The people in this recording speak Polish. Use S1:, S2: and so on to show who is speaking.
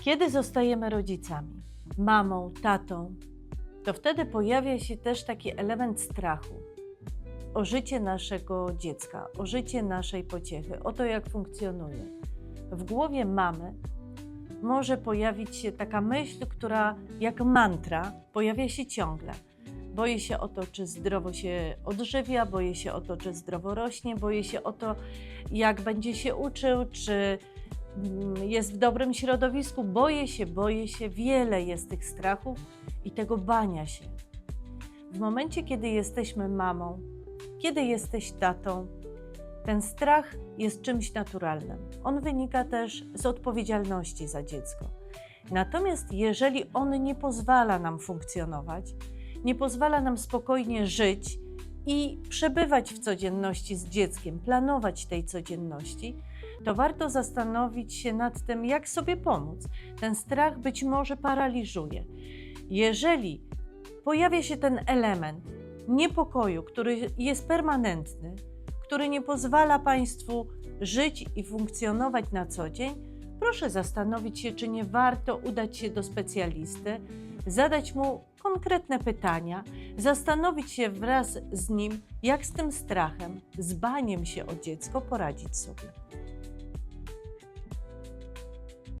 S1: Kiedy zostajemy rodzicami, mamą, tatą, to wtedy pojawia się też taki element strachu o życie naszego dziecka, o życie naszej pociechy, o to, jak funkcjonuje. W głowie mamy może pojawić się taka myśl, która jak mantra pojawia się ciągle. Boję się o to, czy zdrowo się odżywia, boję się o to, czy zdrowo rośnie, boję się o to, jak będzie się uczył, czy jest w dobrym środowisku. Boję się, boję się. Wiele jest tych strachów i tego bania się. W momencie, kiedy jesteśmy mamą, kiedy jesteś tatą, ten strach jest czymś naturalnym. On wynika też z odpowiedzialności za dziecko. Natomiast jeżeli on nie pozwala nam funkcjonować, nie pozwala nam spokojnie żyć i przebywać w codzienności z dzieckiem, planować tej codzienności, to warto zastanowić się nad tym, jak sobie pomóc. Ten strach być może paraliżuje. Jeżeli pojawia się ten element niepokoju, który jest permanentny, który nie pozwala Państwu żyć i funkcjonować na co dzień, proszę zastanowić się, czy nie warto udać się do specjalisty, zadać mu konkretne pytania, zastanowić się wraz z nim, jak z tym strachem, z baniem się o dziecko poradzić sobie.